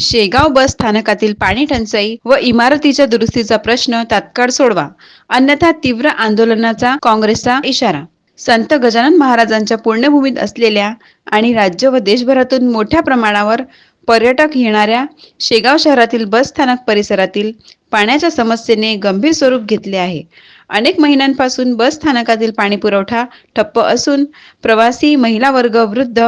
शेगाव बस स्थानकातील पाणी टंचाई व इमारतीच्या दुरुस्तीचा प्रश्न तात्काळ सोडवा. अन्यथा तीव्र आंदोलनाचा काँग्रेसचा इशारा. संत गजानन महाराजांच्या पुण्यभूमीत असलेल्या आणि राज्य व देशभरातून मोठ्या प्रमाणावर पर्यटक येणाऱ्या शेगाव शहरातील बस स्थानक परिसरातील पाण्याच्या समस्येने गंभीर स्वरूप घेतले आहे. अनेक महिन्यांपासून बस स्थानकातील पाणी पुरवठा ठप्प असून प्रवासी महिला वर्ग वृद्ध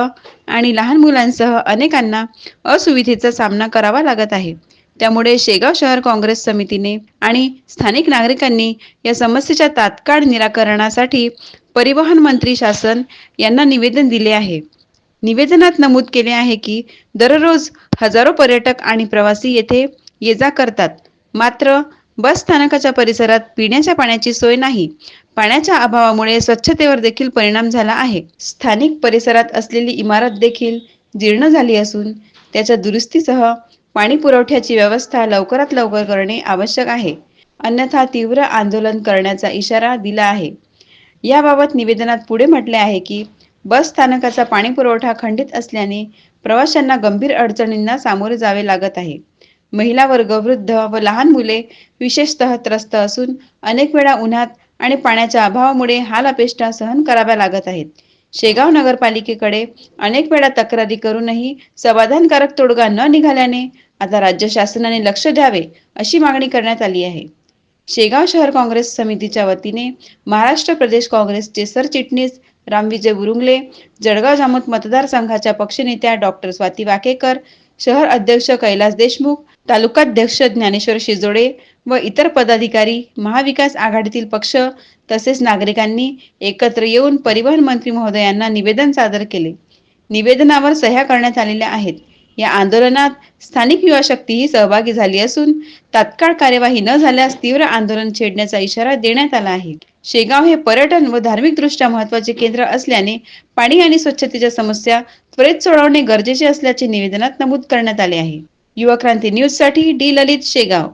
आणि लहान मुलांसह अनेकांना असुविधेचा सामना करावा लागत आहे. त्यामुळे शेगाव शहर काँग्रेस समितीने आणि स्थानिक नागरिकांनी या समस्येच्या तात्काळ निराकरणासाठी परिवहन मंत्री शासन यांना निवेदन दिले आहे. निवेदनात नमूद केले आहे की दररोज हजारो पर्यटक आणि प्रवासी येथे ये जा करतात. मात्र बस स्थानकाच्या परिसरात पिण्याच्या पाण्याची सोय नाही. पाण्याच्या अभावामुळे स्वच्छतेवर देखील परिणाम झाला आहे. स्थानिक परिसरात असलेली इमारत देखील जीर्ण झाली असून त्याच्या दुरुस्तीसह पाणी पुरवठ्याची व्यवस्था लवकरात लवकर करणे आवश्यक आहे. अन्यथा तीव्र आंदोलन करण्याचा इशारा दिला आहे. याबाबत निवेदनात पुढे म्हटले आहे की बस स्थानकाचा पाणी पुरवठा खंडित असल्याने प्रवाशांना गंभीर अडचणींना सामोरे जावे लागत आहे. महिला वर्ग वृद्ध व लहान मुले विशेषतः त्रस्त असून अनेक वेळा उन्हात आणि पाण्याच्या अभावामुळे हाल अपेष्टा सहन कराव्या लागत आहेत. शेगाव नगरपालिकेकडे अनेक वेळा तक्रारी करूनही समाधानकारक तोडगा न निघाल्याने आता राज्य शासनाने लक्ष द्यावे अशी मागणी करण्यात आली आहे. शेगाव शहर काँग्रेस समितीच्या वतीने महाराष्ट्र प्रदेश काँग्रेसचे सरचिटणीस रामविजय बुरुंगले जळगाव जामोद मतदारसंघाच्या पक्षनेत्या डॉक्टर स्वाती वाकेकर शहर अध्यक्ष कैलास देशमुख तालुकाध्यक्ष ज्ञानेश्वर शिजोडे व इतर पदाधिकारी महाविकास आघाडीतील पक्ष तसेच नागरिकांनी एकत्र येऊन परिवहन मंत्री महोदयांना निवेदन सादर केले. निवेदनावर सह्या करण्यात आलेल्या आहेत. या आंदोलनात स्थानिक युवा शक्तीही सहभागी झाली असून तात्काळ कार्यवाही न झाल्यास तीव्र आंदोलन छेडण्याचा इशारा देण्यात आला आहे. शेगाव हे पर्यटन व धार्मिकदृष्ट्या महत्त्वाचे केंद्र असल्याने पाणी आणि स्वच्छतेच्या समस्या त्वरित सोडवणे गरजेचे असल्याचे निवेदनात नमूद करण्यात आले आहे. युवा क्रांती न्यूजसाठी डी. ललित शेगाव.